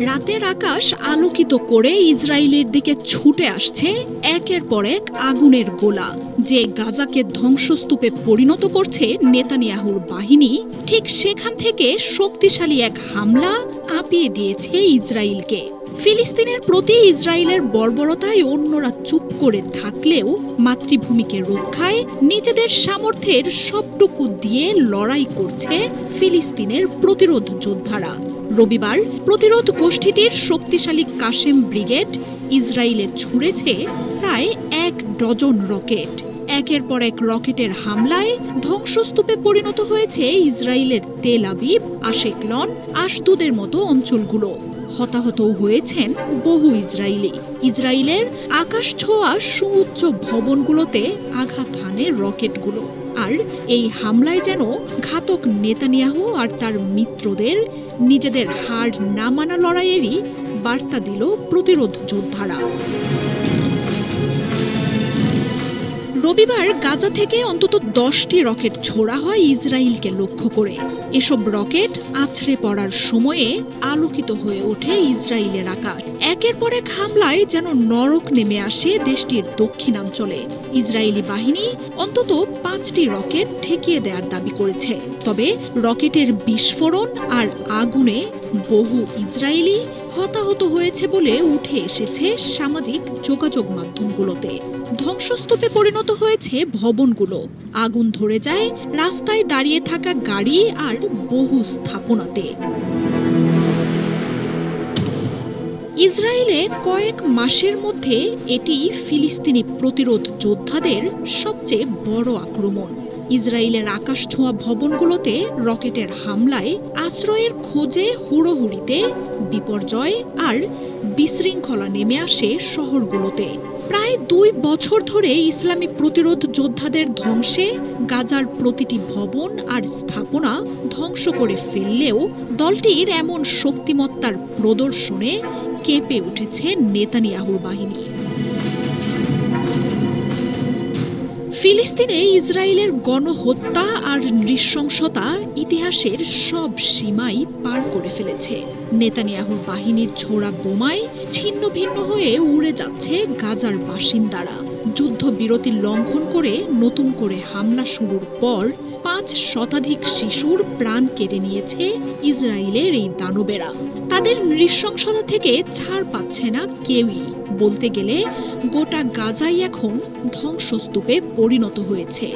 রাতের আকাশ আলোকিত করে ইসরায়েলের দিকে ছুটে আসছে একের পর এক আগুনের গোলা। যে গাজাকে ধ্বংসস্তূপে পরিণত করছে নেতানিয়াহুর বাহিনী, ঠিক সেখান থেকে শক্তিশালী এক হামলা কাঁপিয়ে দিয়েছে ইসরায়েলকে। ফিলিস্তিনের প্রতি ইসরায়েলের বর্বরতায় অন্যরা চুপ করে থাকলেও মাতৃভূমিকে রক্ষায় নিজেদের সামর্থ্যের সবটুকু দিয়ে লড়াই করছে ফিলিস্তিনের প্রতিরোধ যোদ্ধারা। রবিবার প্রতিরোধ গোষ্ঠীটির শক্তিশালী কাশেম ব্রিগেড ইসরায়েলে ছুঁড়েছে প্রায় এক ডজন রকেট। একের পর এক রকেটের হামলায় ধ্বংসস্তূপে পরিণত হয়েছে ইসরায়েলের তেল আবিব আশেকলন আশদুদের মতো অঞ্চলগুলো। হতাহত হয়েছেন বহু ইসরায়েলি। ইসরায়েলের আকাশ ছোঁয়া সুউচ্চ ভবনগুলোতে আঘাত হানে রকেটগুলো। আর এই হামলায় যেন ঘাতক নেতানিয়াহু আর তার মিত্রদের নিজেদের হার না মানা লড়াইয়েরই বার্তা দিল প্রতিরোধ যোদ্ধারা। রবিবার গাজা থেকে অন্তত দশটি রকেট ছোড়া হয় ইসরায়েলকে লক্ষ্য করে। এসব রকেট আছড়ে পড়ার সময়ে আলোকিত হয়ে ওঠে ইসরায়েলের আকাশ। একের পর এক হামলায় যেন নরক নেমে আসে দেশটির দক্ষিণাঞ্চলে। ইসরায়েলি বাহিনী অন্তত পাঁচটি রকেট ঠেকিয়ে দেওয়ার দাবি করেছে। তবে রকেটের বিস্ফোরণ আর আগুনে বহু ইসরায়েলি হতাহত হয়েছে বলে উঠে এসেছে সামাজিক যোগাযোগ মাধ্যমগুলোতে। ধ্বংসস্তূপে পরিণত হয়েছে ভবনগুলো। আগুন ধরে যায় রাস্তায় দাঁড়িয়ে থাকা গাড়ি আর বহু স্থাপনাতে। ইসরায়েলে কয়েক মাসের মধ্যে এটি ফিলিস্তিনি প্রতিরোধ যোদ্ধাদের সবচেয়ে বড় আক্রমণ। ইসরায়েলের আকাশ ছোঁয়া ভবনগুলোতে রকেটের হামলায় আশ্রয়ের খোঁজে হুড়োহুড়িতে বিপর্যয় আর বিশৃঙ্খলা নেমে আসে শহরগুলোতে। প্রায় দুই বছর ধরে ইসলামী প্রতিরোধ যোদ্ধাদের ধ্বংসে গাজার প্রতিটি ভবন আর স্থাপনা ধ্বংস করে ফেললেও দলটির এমন শক্তিমত্তার প্রদর্শনে কেঁপে উঠেছে নেতানিয়াহুর বাহিনী। ফিলিস্তিনে ইসরায়েলের গণহত্যা আর নৃশংসতা ইতিহাসের সব সীমাই পার করে ফেলেছে। নেতানিয়াহুর বাহিনীর ছোড়া বোমায় ছিন্ন ভিন্ন হয়ে উড়ে যাচ্ছে গাজার বাসিন্দারা। যুদ্ধবিরতি লঙ্ঘন করে নতুন করে হামলা শুরুর পর পাঁচ শতাধিক শিশুর প্রাণ কেড়ে নিয়েছে ইসরায়েলের এই দানবেরা। তাদের নৃশংসতা থেকে ছাড় পাচ্ছে না কেউই। বলতে গেলে গোটা গাজাই এখন ধ্বংসস্তূপে পরিণত হয়েছে।